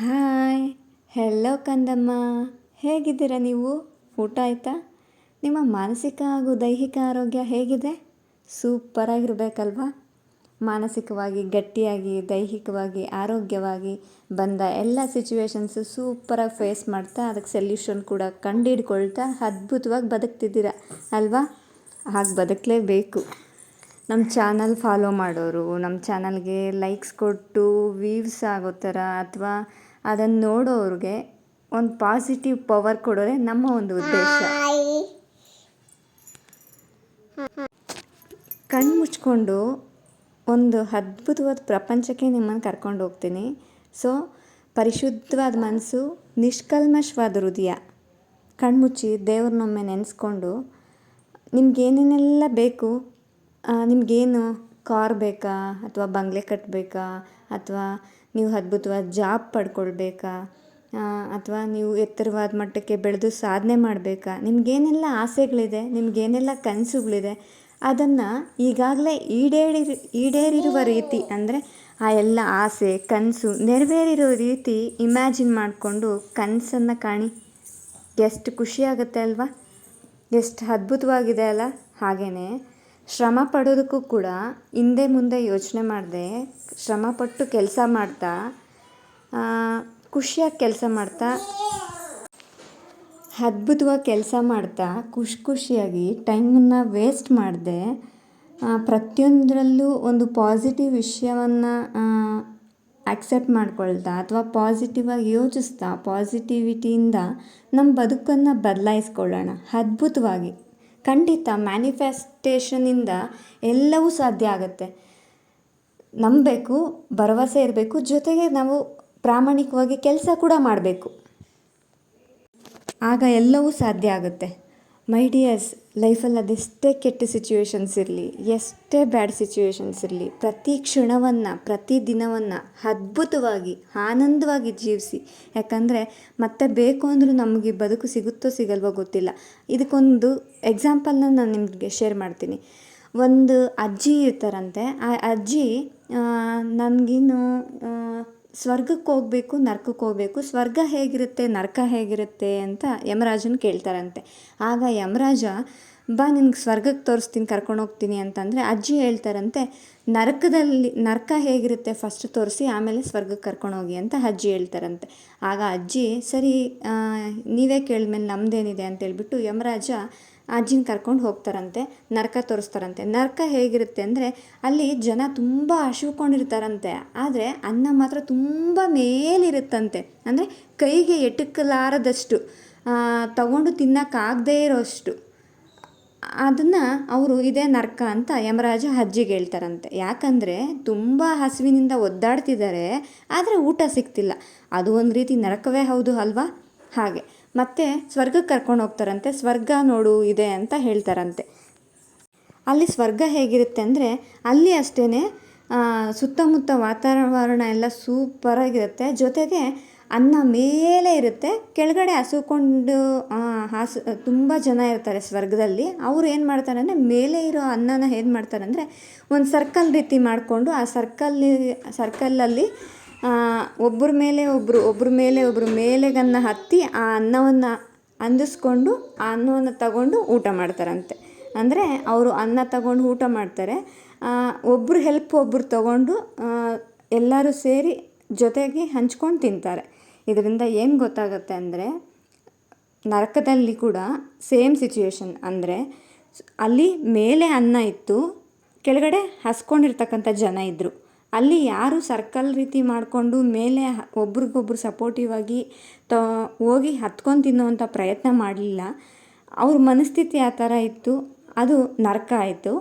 Hi. Hello ಕಂದಮ್ಮ. ಹೇಗಿದ್ದೀರಾ ನೀವು? ಊಟ ಆಯಿತಾ? ನಿಮ್ಮ ಮಾನಸಿಕ ಹಾಗೂ ದೈಹಿಕ ಆರೋಗ್ಯ ಹೇಗಿದೆ? ಸೂಪರಾಗಿರಬೇಕಲ್ವಾ ಮಾನಸಿಕವಾಗಿ, ಗಟ್ಟಿಯಾಗಿ, ದೈಹಿಕವಾಗಿ, ಆರೋಗ್ಯವಾಗಿ ಬಂದ ಎಲ್ಲ ಸಿಚುವೇಶನ್ಸು ಸೂಪರಾಗಿ ಫೇಸ್ ಮಾಡ್ತಾ ಅದಕ್ಕೆ ಸೊಲ್ಯೂಷನ್ ಕೂಡ ಕಂಡುಹಿಡ್ಕೊಳ್ತಾ ಅದ್ಭುತವಾಗಿ ಬದುಕ್ತಿದ್ದೀರ ಅಲ್ವಾ? ಹಾಗೆ ಬದುಕಲೇಬೇಕು. ನಮ್ಮ ಚಾನಲ್ ಫಾಲೋ ಮಾಡೋರು, ನಮ್ಮ ಚಾನಲ್ಗೆ ಲೈಕ್ಸ್ ಕೊಟ್ಟು ವೀವ್ಸ್ ಆಗೋ ಥರ ಅಥವಾ ಅದನ್ನು ನೋಡೋರಿಗೆ ಒಂದು ಪಾಸಿಟಿವ್ ಪವರ್ ಕೊಡೋದೇ ನಮ್ಮ ಒಂದು ಉದ್ದೇಶ. ಕಣ್ಣು ಮುಚ್ಕೊಂಡು ಒಂದು ಅದ್ಭುತವಾದ ಪ್ರಪಂಚಕ್ಕೆ ನಿಮ್ಮನ್ನು ಕರ್ಕೊಂಡು ಹೋಗ್ತೀನಿ. ಸೊ ಪರಿಶುದ್ಧವಾದ ಮನಸ್ಸು ನಿಷ್ಕಲ್ಮಶವಾದ ಹೃದಯ. ಕಣ್ಮುಚ್ಚಿ ದೇವ್ರನ್ನೊಮ್ಮೆ ನೆನೆಸ್ಕೊಂಡು, ನಿಮ್ಗೇನೇನೆಲ್ಲ ಬೇಕು ನಿಮಗೇನು ಕಾರ್ ಬೇಕಾ, ಅಥವಾ ಬಂಗ್ಲೆ ಕಟ್ಟಬೇಕಾ ಅಥವಾ ನೀವು ಅದ್ಭುತವಾದ ಜಾಬ್ ಪಡ್ಕೊಳ್ಬೇಕಾ? ಅಥವಾ ನೀವು ಎತ್ತರವಾದ ಮಟ್ಟಕ್ಕೆ ಬೆಳೆದು ಸಾಧನೆ ಮಾಡಬೇಕಾ? ನಿಮಗೇನೆಲ್ಲ ಆಸೆಗಳಿದೆ ನಿಮಗೇನೆಲ್ಲ ಕನಸುಗಳಿದೆ ಅದನ್ನು ಈಗಾಗಲೇ ಈಡೇರಿ ಈಡೇರಿರುವ ರೀತಿ ಅಂದರೆ ಆ ಎಲ್ಲ ಆಸೆ ಕನಸು ನೆರವೇರಿರೋ ರೀತಿ ಇಮ್ಯಾಜಿನ್ ಮಾಡಿಕೊಂಡು ಕನಸನ್ನು ಕಾಣಿ. ಎಷ್ಟು ಖುಷಿಯಾಗುತ್ತೆ ಅಲ್ವಾ? ಎಷ್ಟು ಅದ್ಭುತವಾಗಿದೆ ಅಲ್ಲ? ಹಾಗೆಯೇ ಶ್ರಮ ಪಡೋದಕ್ಕೂ ಕೂಡ ಹಿಂದೆ ಮುಂದೆ ಯೋಚನೆ ಮಾಡದೆ ಶ್ರಮಪಟ್ಟು ಕೆಲಸ ಮಾಡ್ತಾ ಖುಷಿಯಾಗಿ ಕೆಲಸ ಮಾಡ್ತಾ, ಅದ್ಭುತವಾಗಿ ಕೆಲಸ ಮಾಡ್ತಾ, ಖುಷಿ ಖುಷಿಯಾಗಿ ಟೈಮನ್ನು ವೇಸ್ಟ್ ಮಾಡದೆ ಪ್ರತಿಯೊಂದರಲ್ಲೂ ಒಂದು ಪಾಸಿಟಿವ್ ವಿಷಯವನ್ನು ಆಕ್ಸೆಪ್ಟ್ ಮಾಡ್ಕೊಳ್ತಾ ಅಥವಾ ಪಾಸಿಟಿವ್ ಆಗಿ ಯೋಚಿಸ್ತಾ, ಪಾಸಿಟಿವಿಟಿಯಿಂದ ನಮ್ಮ ಬದುಕನ್ನು ಬದಲಾಯಿಸ್ಕೊಳ್ಳೋಣ, ಅದ್ಭುತವಾಗಿ. ಖಂಡಿತ ಮ್ಯಾನಿಫೆಸ್ಟೇಷನಿಂದ ಎಲ್ಲವೂ ಸಾಧ್ಯ ಆಗುತ್ತೆ. ನಂಬಬೇಕು, ಭರವಸೆ ಇರಬೇಕು, ಜೊತೆಗೆ ನಾವು ಪ್ರಾಮಾಣಿಕವಾಗಿ ಕೆಲಸ ಕೂಡ ಮಾಡಬೇಕು. ಆಗ ಎಲ್ಲವೂ ಸಾಧ್ಯ ಆಗುತ್ತೆ. ಮೈ ಡಿಯರ್ಸ್ ಲೈಫಲ್ಲಿ ಅದೆಷ್ಟೇ ಕೆಟ್ಟ ಸಿಚುವೇಶನ್ಸ್ ಇರಲಿ, ಎಷ್ಟೇ ಬ್ಯಾಡ್ ಸಿಚುವೇಶನ್ಸ್ ಇರಲಿ, ಪ್ರತಿ ಕ್ಷಣವನ್ನು, ಪ್ರತಿ ದಿನವನ್ನು ಅದ್ಭುತವಾಗಿ, ಆನಂದವಾಗಿ ಜೀವಿಸಿ. ಯಾಕಂದರೆ ಮತ್ತೆ ಬೇಕು ಅಂದರೂ ನಮಗೆ ಬದುಕು ಸಿಗುತ್ತೋ ಸಿಗಲ್ವೋ ಗೊತ್ತಿಲ್ಲ. ಇದಕ್ಕೊಂದು ಎಕ್ಸಾಂಪಲ್ನ ನಾನು ನಿಮಗೆ ಶೇರ್ ಮಾಡ್ತೀನಿ. ಒಂದು ಅಜ್ಜಿ ಇರ್ತಾರಂತೆ. ಆ ಅಜ್ಜಿ ನನಗಿನ್ನು ಸ್ವರ್ಗಕ್ಕೆ ಹೋಗಬೇಕು, ನರ್ಕಕ್ಕೆ ಹೋಗಬೇಕು. ಸ್ವರ್ಗ ಹೇಗಿರುತ್ತೆ, ನರಕ ಹೇಗಿರುತ್ತೆ ಅಂತ ಯಮರಾಜನ ಕೇಳ್ತಾರಂತೆ. ಆಗ ಯಮರಾಜ, ಬಾ ನಿನಗೆ ಸ್ವರ್ಗಕ್ಕೆ ತೋರಿಸ್ತೀನಿ, ಕರ್ಕೊಂಡು ಹೋಗ್ತೀನಿ ಅಂತಂದರೆ ಅಜ್ಜಿ ಹೇಳ್ತಾರಂತೆ, ನರಕದಲ್ಲಿ, ನರಕ ಹೇಗಿರುತ್ತೆ ಫಸ್ಟ್ ತೋರಿಸಿ, ಆಮೇಲೆ ಸ್ವರ್ಗಕ್ಕೆ ಕರ್ಕೊಂಡು ಹೋಗಿ ಅಂತ ಅಜ್ಜಿ ಹೇಳ್ತಾರಂತೆ. ಆಗ ಅಜ್ಜಿ, ಸರಿ ನೀವೇ ಕೇಳಿದ್ಮೇಲೆ ನಮ್ಮದೇನಿದೆ ಅಂತೇಳ್ಬಿಟ್ಟು ಯಮರಾಜ ಅಜ್ಜಿನ ಕರ್ಕೊಂಡು ಹೋಗ್ತಾರಂತೆ, ನರಕ ತೋರಿಸ್ತಾರಂತೆ. ನರಕ ಹೇಗಿರುತ್ತೆ ಅಂದರೆ ಅಲ್ಲಿ ಜನ ತುಂಬ ಹಸಿವುಕೊಂಡಿರ್ತಾರಂತೆ. ಆದರೆ ಅನ್ನ ಮಾತ್ರ ತುಂಬ ಮೇಲಿರುತ್ತಂತೆ. ಅಂದರೆ ಕೈಗೆ ಎಟುಕಲಾರದಷ್ಟು ತಗೊಂಡು ತಿನ್ನೋಕ್ಕಾಗದೇ ಇರೋಷ್ಟು. ಅದನ್ನು ಅವರು ಇದೇ ನರ್ಕ ಅಂತ ಯಮರಾಜ ಅಜ್ಜಿಗೆ ಹೇಳ್ತಾರಂತೆ. ಯಾಕಂದರೆ ತುಂಬ ಹಸಿವಿನಿಂದ ಒದ್ದಾಡ್ತಿದ್ದಾರೆ, ಆದರೆ ಊಟ ಸಿಗ್ತಿಲ್ಲ. ಅದು ಒಂದು ರೀತಿ ನರಕವೇ ಹೌದು ಅಲ್ವಾ? ಹಾಗೆ. ಮತ್ತು ಸ್ವರ್ಗಕ್ಕೆ ಕರ್ಕೊಂಡು ಹೋಗ್ತಾರಂತೆ, ಸ್ವರ್ಗ ನೋಡು ಇದೆ ಅಂತ ಹೇಳ್ತಾರಂತೆ. ಅಲ್ಲಿ ಸ್ವರ್ಗ ಹೇಗಿರುತ್ತೆ ಅಂದರೆ, ಅಲ್ಲಿ ಅಷ್ಟೇ ಸುತ್ತಮುತ್ತ ವಾತಾವರಣ ಎಲ್ಲ ಸೂಪರಾಗಿರುತ್ತೆ. ಜೊತೆಗೆ ಅನ್ನ ಮೇಲೆ ಇರುತ್ತೆ, ಕೆಳಗಡೆ ಹಸುಕೊಂಡು ಹಾಸು, ತುಂಬ ಜನ ಇರ್ತಾರೆ ಸ್ವರ್ಗದಲ್ಲಿ. ಅವ್ರು ಏನು ಮಾಡ್ತಾರೆ ಅಂದರೆ, ಮೇಲೆ ಇರೋ ಅನ್ನನ ಏನು ಮಾಡ್ತಾರೆ ಅಂದರೆ, ಒಂದು ಸರ್ಕಲ್ ರೀತಿ ಮಾಡಿಕೊಂಡು ಆ ಸರ್ಕಲ್ಲಿ ಸರ್ಕಲ್ಲಲ್ಲಿ ಒಬ್ಬರ ಮೇಲೆ ಒಬ್ಬರು ಒಬ್ಬರ ಮೇಲೆ ಒಬ್ಬರು ಮೇಲೆಗನ್ನ ಹತ್ತಿ ಆ ಅನ್ನವನ್ನು ಅಂದಿಸ್ಕೊಂಡು ಆ ಅನ್ನವನ್ನು ತಗೊಂಡು ಊಟ ಮಾಡ್ತಾರಂತೆ. ಅಂದರೆ ಅವರು ಅನ್ನ ತಗೊಂಡು ಊಟ ಮಾಡ್ತಾರೆ. ಒಬ್ಬರು ಹೆಲ್ಪ್ ಒಬ್ಬರು ತಗೊಂಡು ಎಲ್ಲರೂ ಸೇರಿ ಜೊತೆಗೆ ಹಂಚ್ಕೊಂಡು ತಿಂತಾರೆ. ಇದರಿಂದ ಏನು ಗೊತ್ತಾಗುತ್ತೆ ಅಂದರೆ, ನರಕದಲ್ಲಿ ಕೂಡ ಸೇಮ್ ಸಿಚುವೇಶನ್ ಅಂದರೆ, ಅಲ್ಲಿ ಮೇಲೆ ಅನ್ನ ಇತ್ತು, ಕೆಳಗಡೆ ಹಸ್ಕೊಂಡಿರ್ತಕ್ಕಂಥ ಜನ ಇದ್ದರು ಅಲ್ಲಿ ಯಾರು ಸರ್ಕಲ್ ರೀತಿ ಮಾಡಿಕೊಂಡು ಮೇಲೆ ಒಬ್ರಿಗೊಬ್ರು ಸಪೋರ್ಟಿವ್ ಆಗಿ ತ, ಹೋಗಿ ಹತ್ಕೊಂಡು ತಿನ್ನುವಂಥ ಪ್ರಯತ್ನ ಮಾಡಲಿಲ್ಲ. ಅವ್ರ ಮನಸ್ಥಿತಿ ಆ ಥರ ಇತ್ತು. ಅದು ನರಕ ಆಯಿತು.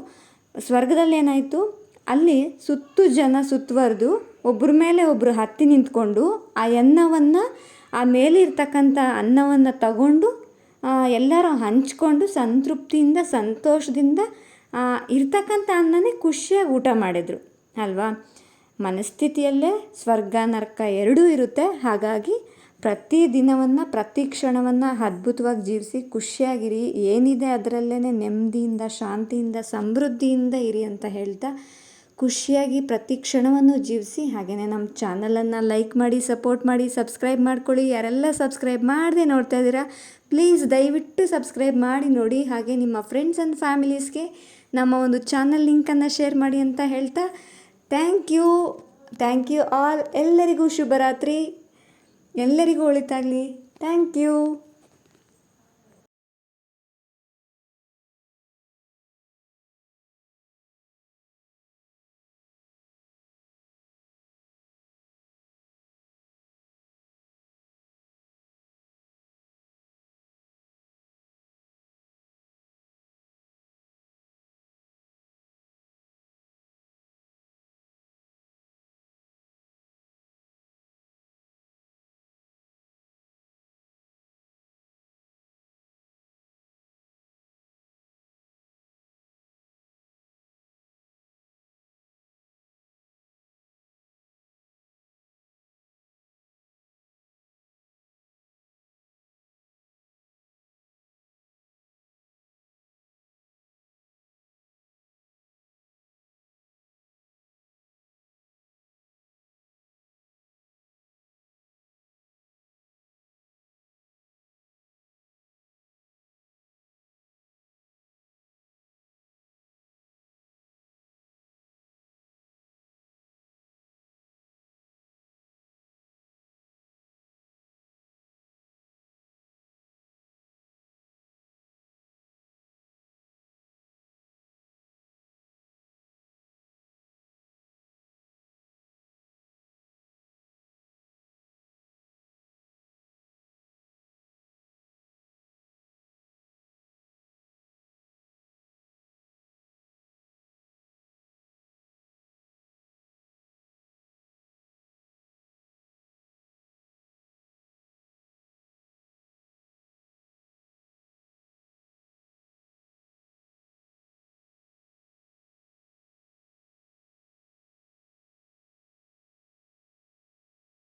ಸ್ವರ್ಗದಲ್ಲಿ ಏನಾಯಿತು? ಅಲ್ಲಿ ಸುತ್ತು ಜನ ಸುತ್ತುವರೆದು ಒಬ್ಬರ ಮೇಲೆ ಒಬ್ಬರು ಹತ್ತಿ ನಿಂತ್ಕೊಂಡು ಆ ಅನ್ನವನ್ನು ಆ ಮೇಲಿರ್ತಕ್ಕಂಥ ಅನ್ನವನ್ನು ತಗೊಂಡು ಎಲ್ಲರೂ ಹಂಚ್ಕೊಂಡು ಸಂತೃಪ್ತಿಯಿಂದ, ಸಂತೋಷದಿಂದ ಇರ್ತಕ್ಕಂಥ ಅನ್ನನೇ ಖುಷಿಯಾಗಿ ಊಟ ಮಾಡಿದರು. ಅಲ್ವಾ? ಮನಸ್ಥಿತಿಯಲ್ಲೇ ಸ್ವರ್ಗ, ನರಕ ಎರಡೂ ಇರುತ್ತೆ. ಹಾಗಾಗಿ ಪ್ರತಿ ದಿನವನ್ನು, ಪ್ರತಿ ಕ್ಷಣವನ್ನು ಅದ್ಭುತವಾಗಿ ಜೀವಿಸಿ, ಖುಷಿಯಾಗಿರಿ. ಏನಿದೆ ಅದರಲ್ಲೇ ನೆಮ್ಮದಿಯಿಂದ, ಶಾಂತಿಯಿಂದ, ಸಮೃದ್ಧಿಯಿಂದ ಇರಿ ಅಂತ ಹೇಳ್ತಾ ಖುಷಿಯಾಗಿ ಪ್ರತಿ ಕ್ಷಣವನ್ನು ಜೀವಿಸಿ ಹಾಗೆಯೇ ನಮ್ಮ ಚಾನಲನ್ನು ಲೈಕ್ ಮಾಡಿ, ಸಪೋರ್ಟ್ ಮಾಡಿ, ಸಬ್ಸ್ಕ್ರೈಬ್ ಮಾಡ್ಕೊಳ್ಳಿ. ಯಾರೆಲ್ಲ ಸಬ್ಸ್ಕ್ರೈಬ್ ಮಾಡದೆ ನೋಡ್ತಾ ಇದ್ದೀರಾ, ಪ್ಲೀಸ್ ದಯವಿಟ್ಟು ಸಬ್ಸ್ಕ್ರೈಬ್ ಮಾಡಿ ನೋಡಿ. ಹಾಗೆ ನಿಮ್ಮ ಫ್ರೆಂಡ್ಸ್ ಆ್ಯಂಡ್ ಫ್ಯಾಮಿಲೀಸ್ಗೆ ನಮ್ಮ ಒಂದು ಚಾನಲ್ ಲಿಂಕನ್ನು ಶೇರ್ ಮಾಡಿ ಅಂತ ಹೇಳ್ತಾ thank you thank you all. ಎಲ್ಲರಿಗೂ ಶುಭರಾತ್ರಿ. ಎಲ್ಲರಿಗೂ ಒಳಿತಾಗಲಿ. Thank you.